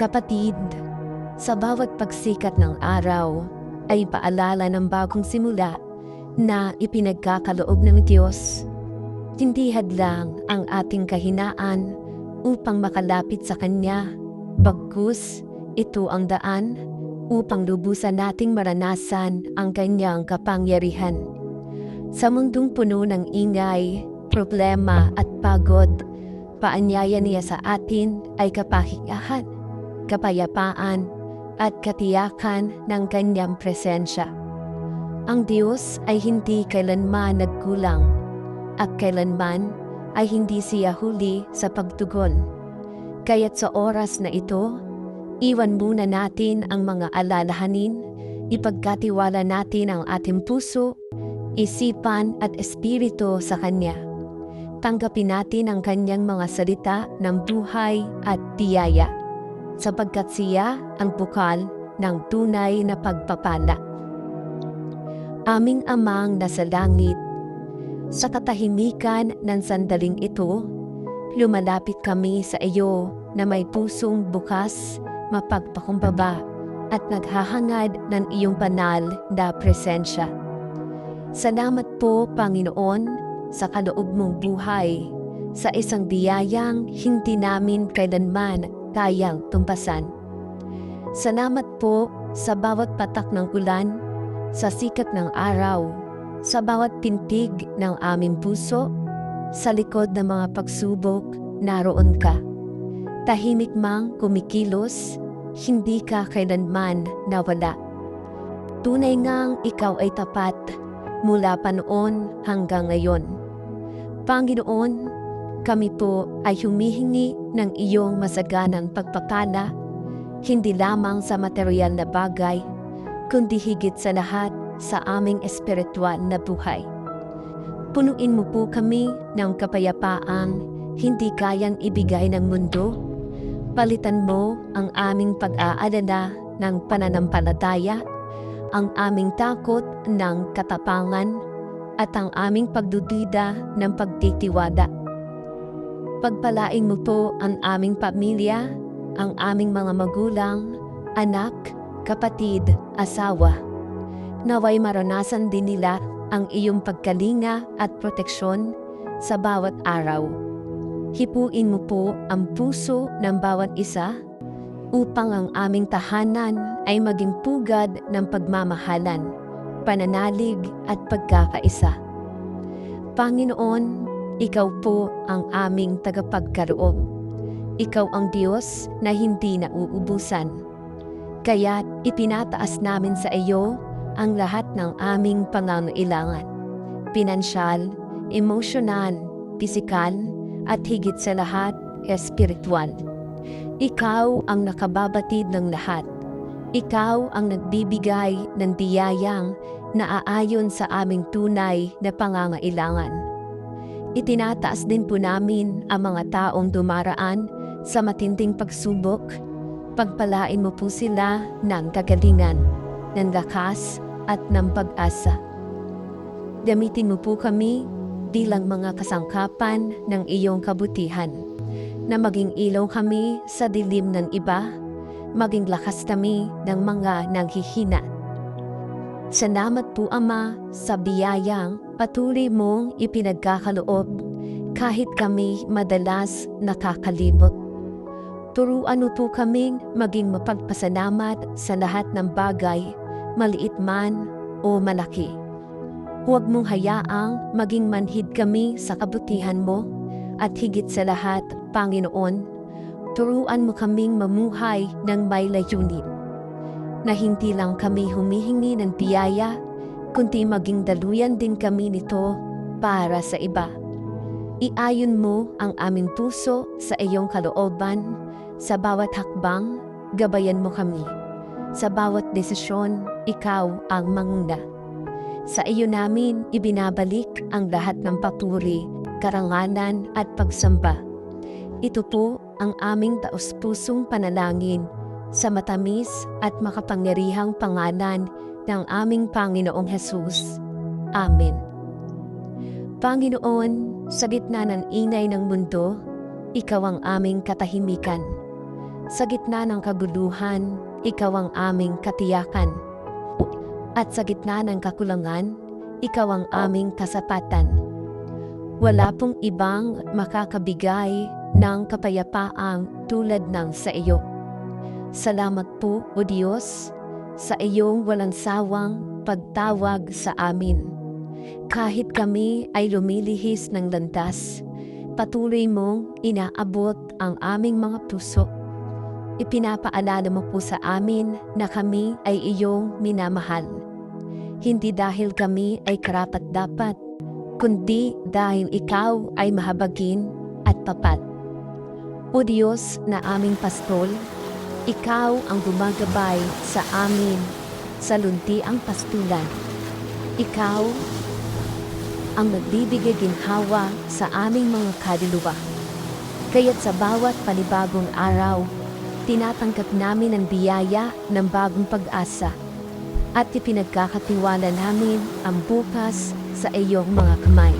Kapatid, sa bawat pagsikat ng araw ay paalala ng bagong simula na ipinagkakaloob ng Diyos. Hindi hadlang ang ating kahinaan upang makalapit sa Kanya. Bagkus, ito ang daan upang lubusan nating maranasan ang Kanyang kapangyarihan. Sa mundong puno ng ingay, problema at pagod, paanyaya niya sa atin ay kapahingahan, kapayapaan at katiyakan ng Kanyang presensya. Ang Diyos ay hindi kailanman nagkulang at kailanman ay hindi siya huli sa pagtugon. Kaya't sa oras na ito, iwan muna natin ang mga alalahanin, ipagkatiwala natin ang ating puso, isipan at espiritu sa Kanya. Tanggapin natin ang Kanyang mga salita ng buhay at tiyaya, sapagkat siya ang bukal ng tunay na pagpapala. Aming amang nasa langit, sa katahimikan ng sandaling ito, lumalapit kami sa iyo na may pusong bukas, mapagpakumbaba at naghahangad ng iyong banal na presensya. Salamat po, Panginoon, sa kaloob mong buhay, sa isang biyayang hindi namin kailanman kayang tumpasan. Salamat po sa bawat patak ng ulan, sa sikat ng araw, sa bawat pintig ng aming puso, sa likod ng mga pagsubok, naroon ka. Tahimik mang kumikilos, hindi ka kailanman nawala. Tunay ngang ikaw ay tapat mula pa noon hanggang ngayon. Panginoon, kami po ay humihingi ng iyong masaganang pagpapala, hindi lamang sa material na bagay, kundi higit sa lahat sa aming espiritual na buhay. Punuin mo po kami ng kapayapaang hindi kayang ibigay ng mundo. Palitan mo ang aming pag-aalala ng pananampalataya, ang aming takot ng katapangan, at ang aming pagdudida ng pagtitiwada. Pagpalain mo po ang aming pamilya, ang aming mga magulang, anak, kapatid, asawa. Naway maranasan din nila ang iyong pagkalinga at proteksyon sa bawat araw. Hipuin mo po ang puso ng bawat isa upang ang aming tahanan ay maging pugad ng pagmamahalan, pananalig at pagkakaisa. Panginoon, Ikaw po ang aming tagapagkaloob. Ikaw ang Diyos na hindi nauubusan. Kaya't ipinataas namin sa iyo ang lahat ng aming pangangailangan. Pinansyal, emosyonal, pisikal, at higit sa lahat, espiritual. Ikaw ang nakababatid ng lahat. Ikaw ang nagbibigay ng biyayang naaayon sa aming tunay na pangangailangan. Itinataas din po namin ang mga taong dumaraan sa matinding pagsubok. Pagpalain mo po sila ng kagalingan, ng lakas at ng pag-asa. Gamitin mo po kami bilang mga kasangkapan ng iyong kabutihan, na maging ilaw kami sa dilim ng iba, maging lakas kami ng mga nanghihina. Salamat po Ama sa biyayang patuloy mong ipinagkakaloob kahit kami madalas nakakalimot. Turuan po kaming maging mapagpasalamat sa lahat ng bagay, maliit man o malaki. Huwag mong hayaang maging manhid kami sa kabutihan mo at higit sa lahat, Panginoon, turuan mo kaming mamuhay ng may layunin na hindi lang kami humihingi ng biyaya, kundi maging daluyan din kami nito para sa iba. Iayon mo ang aming puso sa iyong kalooban, sa bawat hakbang, gabayan mo kami. Sa bawat desisyon, ikaw ang manguna. Sa iyo namin ibinabalik ang lahat ng papuri, karangalan at pagsamba. Ito po ang aming taus-pusong panalangin sa matamis at makapangyarihang pangalan ng aming Panginoong Hesus. Amen. Panginoon, sa gitna ng inay ng mundo, Ikaw ang aming katahimikan. Sa gitna ng kaguluhan, ikaw ang aming katiyakan. At sa gitna ng kakulangan, ikaw ang aming kasapatan. Wala pong ibang makakabigay ng kapayapaang tulad ng sa iyo. Salamat po, O Diyos, sa iyong walang sawang pagtawag sa amin. Kahit kami ay lumilihis ng landas, patuloy mong inaabot ang aming mga puso. Ipinapaalala mo po sa amin na kami ay iyong minamahal. Hindi dahil kami ay karapat dapat, kundi dahil ikaw ay mahabagin at tapat. O Diyos na aming pastol, ikaw ang gumagabay sa amin sa lunti ang pastulan. Ikaw ang nagbibigay ginhawa sa aming mga kaluluwa. Kaya't sa bawat panibagong araw, tinatanggap namin ang biyaya ng bagong pag-asa at ipinagkakatiwala namin ang bukas sa iyong mga kamay.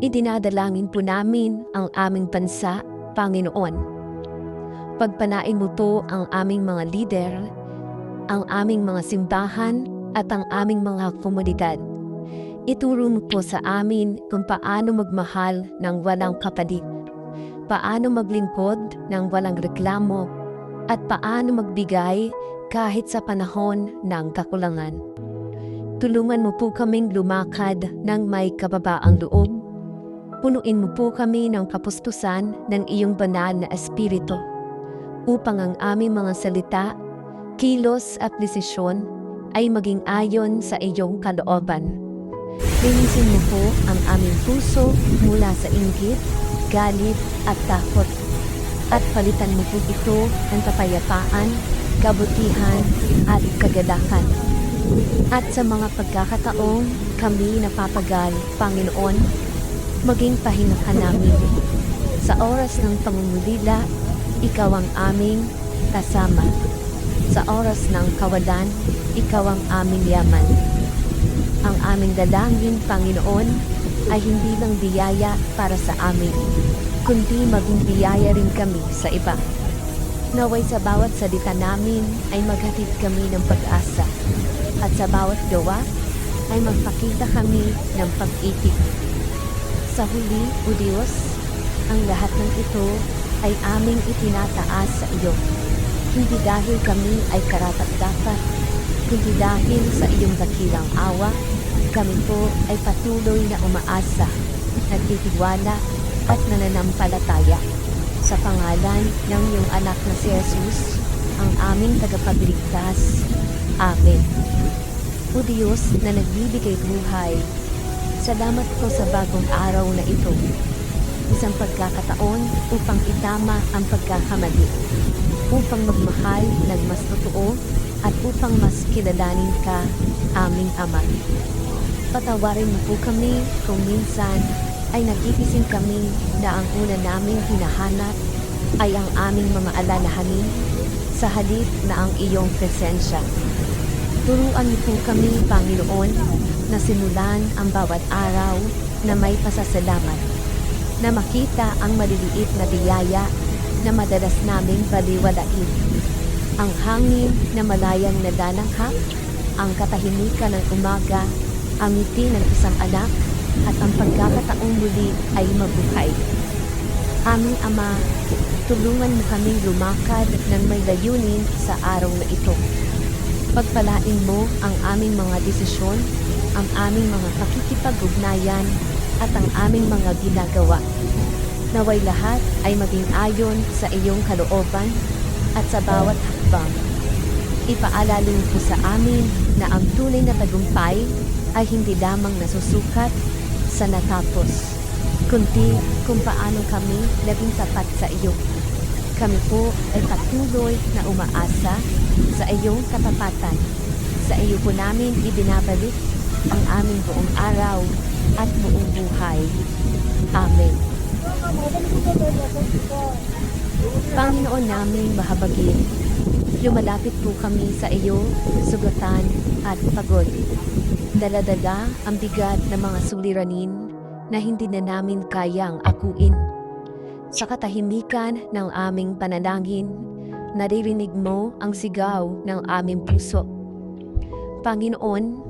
Idinadalangin po namin ang aming bansa, Panginoon. Pagpanain mo to ang aming mga lider, ang aming mga simbahan at ang aming mga komunidad. Ituro mo po sa amin kung paano magmahal ng walang kapalit, paano maglingkod ng walang reklamo, at paano magbigay kahit sa panahon ng kakulangan. Tulungan mo po kaming lumakad ng may kababaang loob. Punuin mo po kami ng kapustusan ng iyong banal na espiritu upang ang aming mga salita, kilos at desisyon ay maging ayon sa iyong kalooban. Linisin mo po ang aming puso mula sa inggit, galit at takot. At palitan mo po ito ng kapayapaan, kabutihan at kagalakan. At sa mga pagkakataong kami napapagal, Panginoon, maging pahinga ka namin. Sa oras ng pangungulila, ikaw ang aming kasama. Sa oras ng kawalan, ikaw ang aming yaman. Ang aming dalangin, Panginoon, ay hindi lang biyaya para sa amin, kundi maging biyaya rin kami sa iba. Naway sa bawat salita namin ay maghatid kami ng pag-asa at sa bawat gawa ay magpakita kami ng pag-ibig. Sa huli, O Diyos, ang lahat ng ito ay aming itinataas sa iyo. Hindi dahil kami ay karapat-dapat, kundi dahil sa iyong dakilang awa, kami po ay patuloy na umaasa, nagtitiwala at nananampalataya sa pangalan ng iyong anak na si Jesus, ang aming tagapagligtas. Amen. O Diyos na nagbibigay buhay, salamat po sa bagong araw na ito isang pagkakataon upang itama ang pagkakamali, upang magmahal ng mas totoo at upang mas kilalanin ka, aming Ama. Patawarin mo po kami kung minsan ay nagigising kami na ang una naming hinahanap ay ang aming mga alalahanin sa halip na ang iyong presensya. Turuan niyo po kami, Panginoon, na simulan ang bawat araw na may pasasalamat na makita ang maliliit na biyaya na madalas naming baliwalain. Ang hangin na malayang nadalanghap, ang katahimikan ng umaga, ang ngiti ng isang anak, at ang pagkakataong muli ay mabuhay. Aming Ama, tulungan mo kaming lumakad ng may layunin sa araw na ito. Pagpalain mo ang aming mga desisyon, ang aming mga pakikipag-ugnayan at ang aming mga ginagawa. Naway lahat ay maging ayon sa iyong kalooban at sa bawat hakbang. Ipaalala mo po sa amin na ang tunay na tagumpay ay hindi lamang nasusukat sa natapos, kundi kung paano kami naging tapat sa iyo. Kami po ay patuloy na umaasa sa iyong katapatan. Sa iyo po namin ibinabalik ang aming buong araw at buong buhay. Amen. Panginoon namin mahabagin, lumalapit po kami sa iyo, sugatan at pagod. Daladala ang bigat ng mga suliranin na hindi na namin kayang akuin. Sa katahimikan ng aming panalangin, naririnig mo ang sigaw ng aming puso. Panginoon,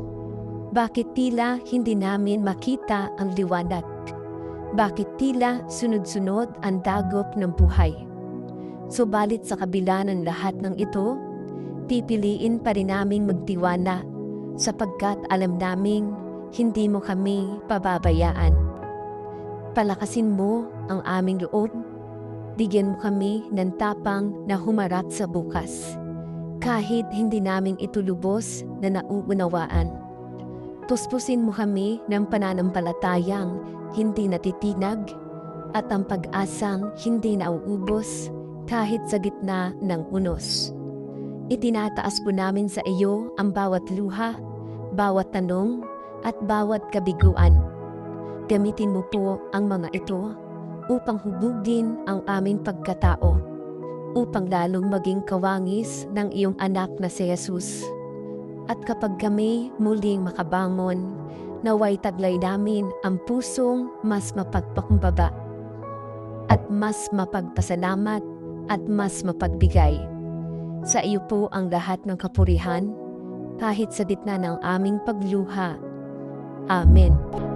bakit tila hindi namin makita ang liwanag? Bakit tila sunod-sunod ang dagop ng buhay? Subalit sa kabila ng lahat ng ito, pipiliin pa rin naming magtiwala sapagkat alam naming hindi mo kami pababayaan. Palakasin mo ang aming loob. Bigyan mo kami ng tapang na humarap sa bukas. Kahit hindi namin ito lubos na nauunawaan. Tuspusin mo kami ng pananampalatayang hindi natitinag at ang pag-asang hindi nauubos kahit sa gitna ng unos. Itinataas po namin sa iyo ang bawat luha, bawat tanong, at bawat kabiguan. Gamitin mo po ang mga ito upang hubugin ang aming pagkatao, upang lalong maging kawangis ng iyong anak na si Jesus. At kapag kami muling makabangon, naway taglay namin ang pusong mas mapagpakumbaba at mas mapagpasalamat at mas mapagbigay. Sa iyo po ang lahat ng kapurihan, kahit sa gitna ng aming pagluha. Amen.